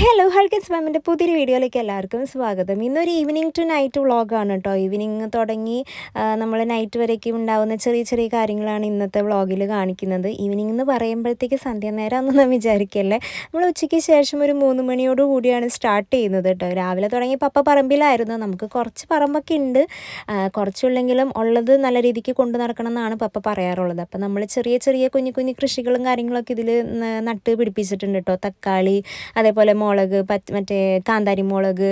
Hello ഹൾക്കൻസ് മാമിന്റെ പുതിയൊരു വീഡിയോയിലേക്ക് എല്ലാവർക്കും സ്വാഗതം. ഇന്നൊരു ഈവനിങ് ടു നൈറ്റ് വ്ളോഗാണ് കേട്ടോ ഈവനിങ് തുടങ്ങി നമ്മൾ നൈറ്റ് വരേക്കും ഉണ്ടാകുന്ന ചെറിയ ചെറിയ കാര്യങ്ങളാണ് ഇന്നത്തെ വ്ളോഗിൽ കാണിക്കുന്നത്. ഈവനിങ് എന്ന് പറയുമ്പോഴത്തേക്ക് സന്ധ്യാനേരം ഒന്നും വിചാരിക്കല്ലേ? നമ്മൾ ഉച്ചയ്ക്ക് ശേഷം ഒരു മൂന്ന് മണിയോട് കൂടിയാണ് സ്റ്റാർട്ട് ചെയ്യുന്നത് കേട്ടോ രാവിലെ തുടങ്ങി പപ്പ പറമ്പിലായിരുന്നു. നമുക്ക് കുറച്ച് പറമ്പൊക്കെ ഉണ്ട്. കുറച്ചുള്ളെങ്കിലും ഉള്ളത് നല്ല രീതിക്ക് കൊണ്ടു നടക്കണം എന്നാണ് പപ്പ പറയാറുള്ളത്. അപ്പം നമ്മൾ ചെറിയ ചെറിയ കുഞ്ഞു കുഞ്ഞു കൃഷികളും കാര്യങ്ങളൊക്കെ ഇതിൽ നട്ട് പിടിപ്പിച്ചിട്ടുണ്ട് കേട്ടോ തക്കാളി അതേപോലെ മുളക് പച്ച മറ്റേ കാന്താരി മുളക്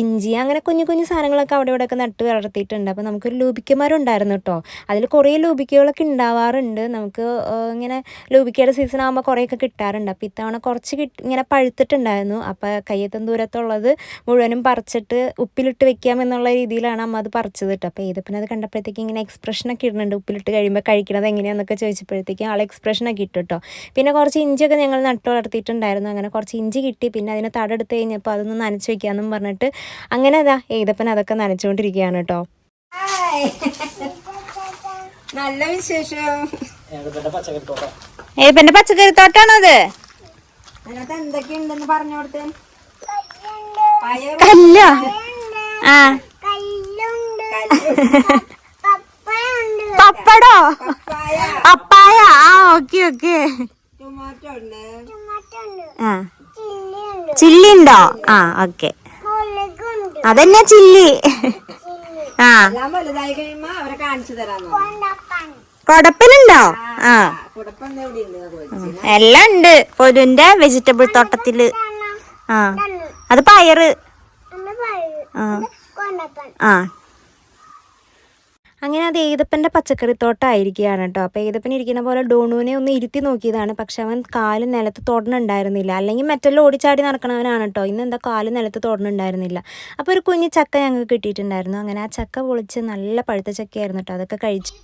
ഇഞ്ചി അങ്ങനെ കുഞ്ഞു കുഞ്ഞു സാധനങ്ങളൊക്കെ അവിടെ ഇവിടെയൊക്കെ നട്ട് വളർത്തിയിട്ടുണ്ട്. അപ്പോൾ നമുക്കൊരു ലൂപിക്കമാരുണ്ടായിരുന്നു കേട്ടോ അതിൽ കുറേ ലൂബിക്കകളൊക്കെ ഉണ്ടാവാറുണ്ട്. നമുക്ക് ഇങ്ങനെ ലൂബിക്കയുടെ സീസൺ ആകുമ്പോൾ കുറേയൊക്കെ കിട്ടാറുണ്ട്. അപ്പോൾ ഇത്തവണ കുറച്ച് കിട്ടി ഇങ്ങനെ പഴുത്തിട്ടുണ്ടായിരുന്നു. അപ്പോൾ കയ്യെത്തും ദൂരത്തുള്ളത് മുഴുവനും പറിച്ചിട്ട് ഉപ്പിലിട്ട് വെക്കാം എന്നുള്ള രീതിയിലാണ് അമ്മ അത് പറിച്ചത് കേട്ടോ അപ്പോൾ ഏതപ്പനത് കണ്ടപ്പോഴത്തേക്ക് ഇങ്ങനെ എക്സ്പ്രഷനൊക്കെ ഇടുന്നുണ്ട്. ഉപ്പിലിട്ട് കഴിയുമ്പോൾ കഴിക്കണത് എങ്ങനെയാണെന്നൊക്കെ ചോദിച്ചപ്പോഴത്തേക്കും ആൾ എക്സ്പ്രഷനൊക്കെ ഇട്ടു കേട്ടോ പിന്നെ കുറച്ച് ഇഞ്ചിയൊക്കെ ഞങ്ങൾ നട്ടു വളർത്തിയിട്ടുണ്ടായിരുന്നു. അങ്ങനെ കുറച്ച് ഇഞ്ചി കിട്ടി. പിന്നെ അതിനെ തടെടുത്ത് കഴിഞ്ഞപ്പോൾ അതൊന്ന് നനച്ച് വെക്കാന്നും പറഞ്ഞിട്ട് അങ്ങനെ അതാ ഏതപ്പൻ അതൊക്കെ നനച്ചുകൊണ്ടിരിക്കുകയാണ് കേട്ടോ. നല്ല വിശേഷം. ഏകദേശം പച്ചക്കറി തോട്ടാണോ അത്? അതിനകത്ത് എന്തൊക്കെയുണ്ടെന്ന് പറഞ്ഞു കൊടുത്തേ? കല്ല. ആ. പപ്പടോ? പപ്പായ. ആ ഓക്കെ ഓക്കെ. ടൊമാറ്റോ ഉണ്ട്. ആ. ചില്ലി ഉണ്ടോ ആ ഓക്കെ. അതന്നെ ചില്ലി. ആ. കൊടപ്പനുണ്ടോ? ആ എല്ലാം ഉണ്ട്. പൊരുന്റെ വെജിറ്റബിൾ തോട്ടത്തിൽ. ആ. അത് പയറ്. ആ. ആ. അങ്ങനെ അത് ഏതപ്പന്റെ പച്ചക്കറിത്തോട്ടമായിരിക്കുകയാണ് കേട്ടോ. അപ്പോൾ ഏതപ്പൻ ഇരിക്കുന്ന പോലെ ഡോണുവിനെ ഒന്ന് ഇരുത്തി നോക്കിയതാണ്. പക്ഷെ അവൻ കാൽ നിലത്ത് തൊടണുണ്ടായിരുന്നില്ല. അല്ലെങ്കിൽ മറ്റെല്ലാം ഓടിച്ചാടി നടക്കണവനാണ് കേട്ടോ. ഇന്ന് എന്താ കാൽ നിലത്ത് തൊടണുണ്ടായിരുന്നില്ല. അപ്പോൾ ഒരു കുഞ്ഞ് ചക്ക ഞങ്ങൾക്ക് കിട്ടിയിട്ടുണ്ടായിരുന്നു. അങ്ങനെ ആ ചക്ക പൊളിച്ച് നല്ല പഴുത്ത ചക്കയായിരുന്നു കേട്ടോ. അതൊക്കെ കഴിച്ചു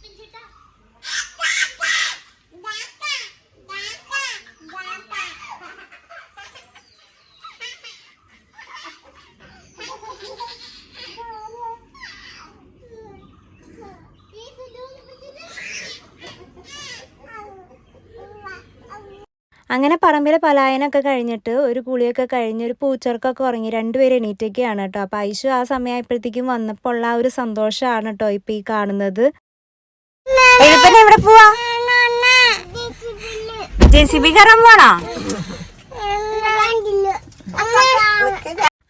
അങ്ങനെ പറമ്പിലെ പലായനമൊക്കെ കഴിഞ്ഞിട്ട് ഒരു കുളിയൊക്കെ കഴിഞ്ഞ് ഒരു പൂച്ചർക്കൊക്കെ ഉറങ്ങി രണ്ടുപേരും എണീറ്റൊക്കെയാണ് കേട്ടോ. അപ്പോൾ ഐശു ആ സമയമായപ്പോഴത്തേക്കും വന്നപ്പോൾ ഉള്ള ആ ഒരു സന്തോഷമാണ് കേട്ടോ ഇപ്പം ഈ കാണുന്നത്. എവിടെ പോവാ? ജെ സി ബി കയറാൻ പോണോ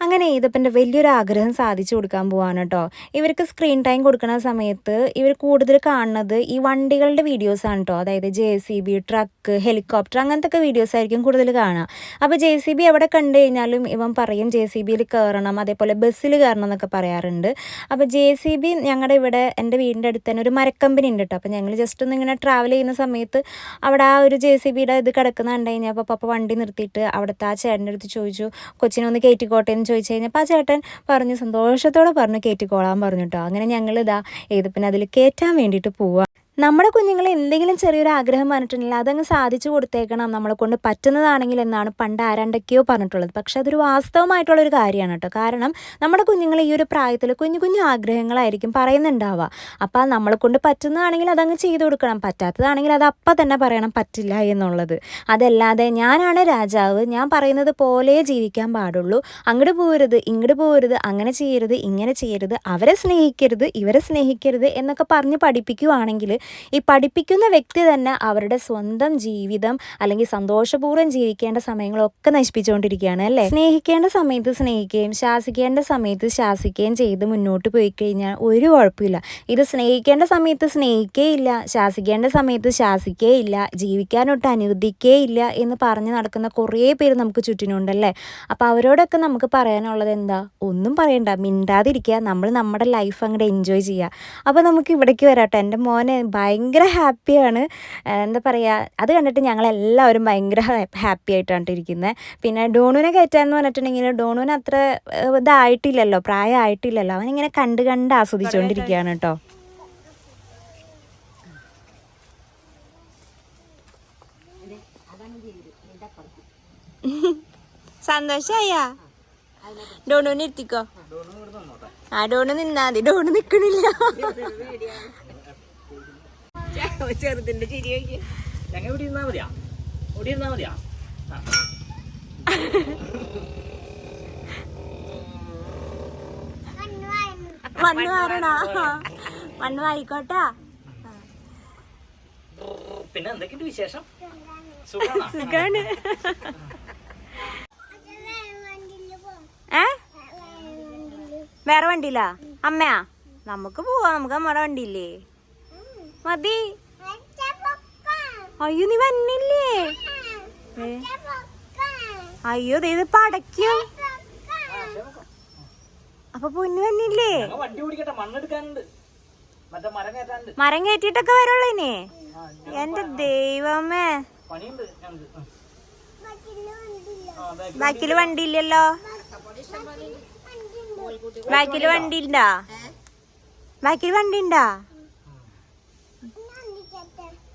അങ്ങനെ ഏതപ്പന്റെ വലിയൊരു ആഗ്രഹം സാധിച്ചു കൊടുക്കാൻ പോവാണ് കേട്ടോ. ഇവർക്ക് സ്ക്രീൻ ടൈം കൊടുക്കുന്ന സമയത്ത് ഇവർ കൂടുതൽ കാണുന്നത് ഈ വണ്ടികളുടെ വീഡിയോസാണ് കേട്ടോ. അതായത് J C B truck helicopter അങ്ങനത്തെ ഒക്കെ വീഡിയോസ് ആയിരിക്കും കൂടുതൽ കാണുക. അപ്പോൾ ജെ സി ബി എവിടെ കണ്ടു കഴിഞ്ഞാലും ഇവൻ പറയും ജെ സി ബിയിൽ കയറണം അതേപോലെ ബസ്സിൽ കയറണം എന്നൊക്കെ പറയാറുണ്ട്. അപ്പോൾ ജെ സി ബി ഞങ്ങളുടെ ഇവിടെ എന്റെ വീടിന്റെ അടുത്ത് തന്നെ ഒരു മരക്കമ്പനി ഉണ്ട് കേട്ടോ. അപ്പോൾ ഞങ്ങൾ ജസ്റ്റ് ഒന്ന് ഇങ്ങനെ ട്രാവൽ ചെയ്യുന്ന സമയത്ത് അവിടെ ആ ഒരു ജെ സി ബിയുടെ ഇത് കിടക്കുന്ന കണ്ടു കഴിഞ്ഞപ്പോൾ പപ്പ വണ്ടി നിർത്തിയിട്ട് അവിടുത്തെ ആ ചേട്ടന്റെ അടുത്ത് ചോദിച്ചു കൊച്ചിനെ ഒന്ന് കയറ്റിക്കോട്ടെ എന്ന് ചോദിച്ചു കഴിഞ്ഞപ്പോൾ ആ ചേട്ടൻ പറഞ്ഞു സന്തോഷത്തോടെ പറഞ്ഞു കയറ്റിക്കോളാൻ പറഞ്ഞു കേട്ടോ അങ്ങനെ ഞങ്ങൾ ഇതാ ഏതപ്പിനെ അതിൽ കയറ്റാൻ വേണ്ടിയിട്ട് പോവുക നമ്മുടെ കുഞ്ഞുങ്ങളെ എന്തെങ്കിലും ചെറിയൊരു ആഗ്രഹം പറഞ്ഞിട്ടുണ്ടെങ്കിൽ അതങ്ങ് സാധിച്ചു കൊടുത്തേക്കണം. നമ്മളെ കൊണ്ട് പറ്റുന്നതാണെങ്കിൽ എന്നാണ് പണ്ട് ആരാണ്ടൊക്കെയോ പറഞ്ഞിട്ടുള്ളത്. പക്ഷെ അതൊരു വാസ്തവമായിട്ടുള്ളൊരു കാര്യമാണ് കേട്ടോ. കാരണം നമ്മുടെ കുഞ്ഞുങ്ങൾ ഈ ഒരു പ്രായത്തിൽ കുഞ്ഞു കുഞ്ഞു ആഗ്രഹങ്ങളായിരിക്കും പറയുന്നുണ്ടാവുക. അപ്പോൾ നമ്മളെ കൊണ്ട് പറ്റുന്നതാണെങ്കിൽ അതങ്ങ് ചെയ്തു കൊടുക്കണം. പറ്റാത്തതാണെങ്കിൽ അത് അപ്പം തന്നെ പറയണം പറ്റില്ല എന്നുള്ളത്. അതല്ലാതെ ഞാനാണ് രാജാവ്. ഞാൻ പറയുന്നത് പോലെ ജീവിക്കാൻ പാടുള്ളൂ. അങ്ങോട്ട് പോകരുത് ഇങ്ങോട്ട് പോകരുത് അങ്ങനെ ചെയ്യരുത് ഇങ്ങനെ ചെയ്യരുത് അവരെ സ്നേഹിക്കരുത് ഇവരെ സ്നേഹിക്കരുത് എന്നൊക്കെ പറഞ്ഞ് പഠിപ്പിക്കുവാണെങ്കിൽ ഈ പഠിപ്പിക്കുന്ന വ്യക്തി തന്നെ അവരുടെ സ്വന്തം ജീവിതം അല്ലെങ്കിൽ സന്തോഷപൂർവം ജീവിക്കേണ്ട സമയങ്ങളൊക്കെ നശിപ്പിച്ചുകൊണ്ടിരിക്കുകയാണ് അല്ലേ? സ്നേഹിക്കേണ്ട സമയത്ത് സ്നേഹിക്കുകയും ശാസിക്കേണ്ട സമയത്ത് ശാസിക്കുകയും ചെയ്ത് മുന്നോട്ട് പോയി കഴിഞ്ഞാൽ ഒരു കുഴപ്പമില്ല. ഇത് സ്നേഹിക്കേണ്ട സമയത്ത് സ്നേഹിക്കേയില്ല ശാസിക്കേണ്ട സമയത്ത് ശാസിക്കേയില്ല ജീവിക്കാനൊട്ട് അനുവദിക്കേയില്ല എന്ന് പറഞ്ഞ് നടക്കുന്ന കുറേ പേര് നമുക്ക് ചുറ്റിനുണ്ടല്ലേ? അപ്പോൾ അവരോടൊക്കെ നമുക്ക് പറയാനുള്ളത് എന്താ? ഒന്നും പറയണ്ട മിണ്ടാതിരിക്കുക. നമ്മൾ നമ്മുടെ ലൈഫ് അങ്ങോട്ട് എൻജോയ് ചെയ്യുക. അപ്പോൾ നമുക്ക് ഇവിടേക്ക് വരാട്ടോ എന്റെ മോനെ ഭയങ്കര ഹാപ്പിയാണ്. എന്താ പറയുക അത് കണ്ടിട്ട് ഞങ്ങളെല്ലാവരും ഭയങ്കര ഹാപ്പി ആയിട്ടാണ് ഇരിക്കുന്നത് പിന്നെ ഡോണുവിനെ കയറ്റാന്ന് പറഞ്ഞിട്ടുണ്ടെങ്കിൽ ഡോണുവിന് അത്ര ഇതായിട്ടില്ലല്ലോ പ്രായമായിട്ടില്ലല്ലോ. അവനിങ്ങനെ കണ്ട് കണ്ട് ആസ്വദിച്ചുകൊണ്ടിരിക്കുകയാണ് കേട്ടോ. സന്തോഷായ? ഡോണുവിനെ ഇരുത്തിക്കോ. ആ ഡോണ് നിന്നാ മതി. ഡോണ് നിക്കണില്ല. ചെറുതിന്റെ മണ്ണ് മാറണോ മണ്ണ് വായിക്കോട്ടാ പിന്നെ എന്തൊക്കെയുണ്ട് വിശേഷം? സുഖാണ്? ഏ? വേറെ വണ്ടിയില്ല അമ്മയാ? നമുക്ക് പോവാ. നമുക്ക് നമ്മുടെ വണ്ടിയില്ലേ? മതി. അയ്യോ നീ വന്നില്ലേ? അയ്യോ ദേ ഇത് പടയ്ക്കും. അപ്പൊ പൊന്നു വന്നില്ലേ? ഞങ്ങൾ വണ്ടി ഓടിക്കട്ടെ മണ്ണെടുക്കാനുണ്ട്. മറ്റേ മരം കയറ്റിട്ടൊക്കെ വരുള്ളൂ ഇനി. എന്റെ ദൈവമേ. ബാക്കിൽ വണ്ടി ഇല്ലല്ലോ ബാക്കിൽ വണ്ടി ഉണ്ടാ ബാക്കിൽ വണ്ടി ഉണ്ടാ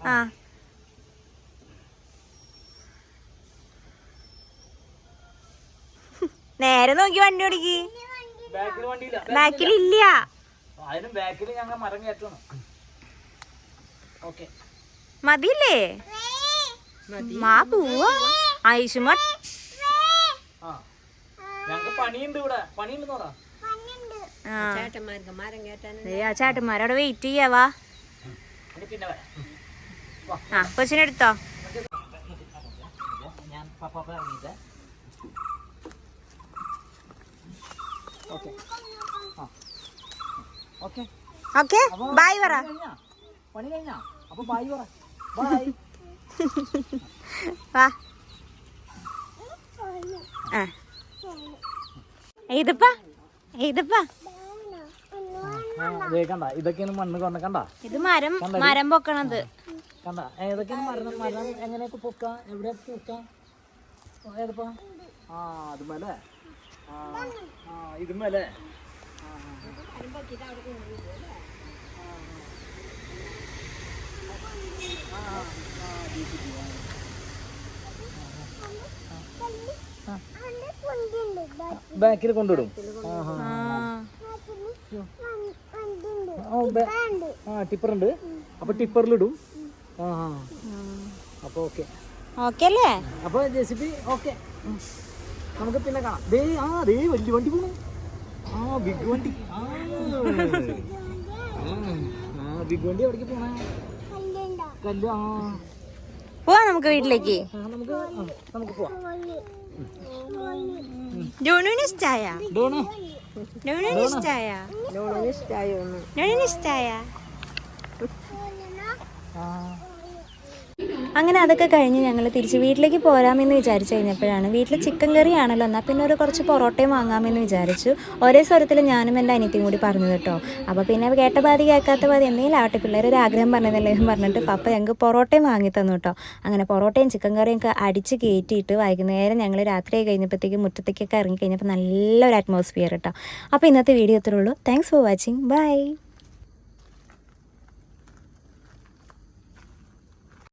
ആ. നേരെ നോക്കി വണ്ടി ഓടിക്കി. ബാക്കിലില്ല വണ്ടിയില്ല. ബാക്കിൽ ഇല്ല അതിനും ബാക്കിൽ ഞങ്ങൾ മരം കയറ്റണം. ഓക്കെ. മതിയില്ലേ? മാ പോവാ. ആയിഷുമ ചേട്ടന്മാരവിടെ വെയിറ്റ് ചെയ്യാവാ ഇനി പിന്നെ വരാം. ആ കൊച്ചിനെടുത്തോ ഞാൻ പപ്പ ഇറങ്ങിയിട്ട് ഓക്കെ. ഓക്കെ. ഓക്കെ ബൈ പറ. പണി കഴിഞ്ഞാ? അപ്പൊ ബായ് പറ. ബായ് വാ. ആ. ഇതിപ്പാ ഇതിപ്പാ കണ്ട ഇതൊക്കെയാണ് മണ്ണ് കൊണ്ട കണ്ട? ഇത് മരം മരം പൊക്കണത്. കണ്ട. ഏതൊക്കെയാണ് മരം മരം എങ്ങനെയൊക്കെ പൊക്ക? എവിടെ പൊക്ക? ഏതപ്പാ ആ ആ ഇതുമല്ലേ? ബാക്കിൽ കൊണ്ടുവിടും. ആ ടിപ്പർ ഉണ്ട് അപ്പൊ ടിപ്പറിലിടും. ആ. അപ്പൊ ഓക്കെ. ഓക്കെ അല്ലേ? അപ്പൊ ജെസിപി ഓക്കെ. നമുക്ക് പിന്നെ കാണാം. ദേ ആ ദേ വലിയ വണ്ടി പോണു. ആ ബിഗ് വണ്ടി. ആ. ബിഗ് വണ്ടി എവിടേക്ക് പോണേ? കല്ല് ആ. പോവാ നമുക്ക് വീട്ടിലേക്ക്. നമുക്ക് നമുക്ക് പോവാം. ഡോണുവിന് ഇഷ്ടായ? ഡോണു. ഡോണുവിന് ഇഷ്ടായ? ഇഷ്ടമായി ഒന്ന്. ഡോണുവിന് ഇഷ്ടായ? ആ. അങ്ങനെ അതൊക്കെ കഴിഞ്ഞ് ഞങ്ങൾ തിരിച്ച് വീട്ടിലേക്ക് പോരാമെന്ന് വിചാരിച്ചു കഴിഞ്ഞപ്പോഴാണ് വീട്ടിൽ ചിക്കൻ കറി ആണല്ലോ എന്നാൽ പിന്നെ ഒരു കുറച്ച് പൊറോട്ടയും വാങ്ങാമെന്ന് വിചാരിച്ചു. ഒരേ സ്വരത്തിൽ ഞാനും എന്റെ അനിയത്തിയും കൂടി പറഞ്ഞു കേട്ടോ. അപ്പോൾ പിന്നെ കേട്ട പാതി കേൾക്കാത്ത പാതി എന്തെങ്കിലും ആവട്ടെ പിള്ളേർ ഒരു ആഗ്രഹം പറഞ്ഞതല്ലേ പറഞ്ഞിട്ട് പപ്പ ഞങ്ങൾക്ക് പൊറോട്ടയും വാങ്ങി തന്നു കേട്ടോ. അങ്ങനെ പൊറോട്ടയും ചിക്കൻ കറിയും ഒക്കെ അടിച്ച് കയറ്റിയിട്ട് വൈകുന്നേരം ഞങ്ങൾ രാത്രി കഴിഞ്ഞപ്പോഴത്തേക്ക് മുറ്റത്തേക്കൊക്കെ ഇറങ്ങി കഴിഞ്ഞപ്പോൾ നല്ലൊരു അറ്റ്മോസ്ഫിയർ കേട്ടോ. അപ്പോൾ ഇന്നത്തെ വീഡിയോ ഇത്രേ ഉള്ളൂ. Thanks for watching bye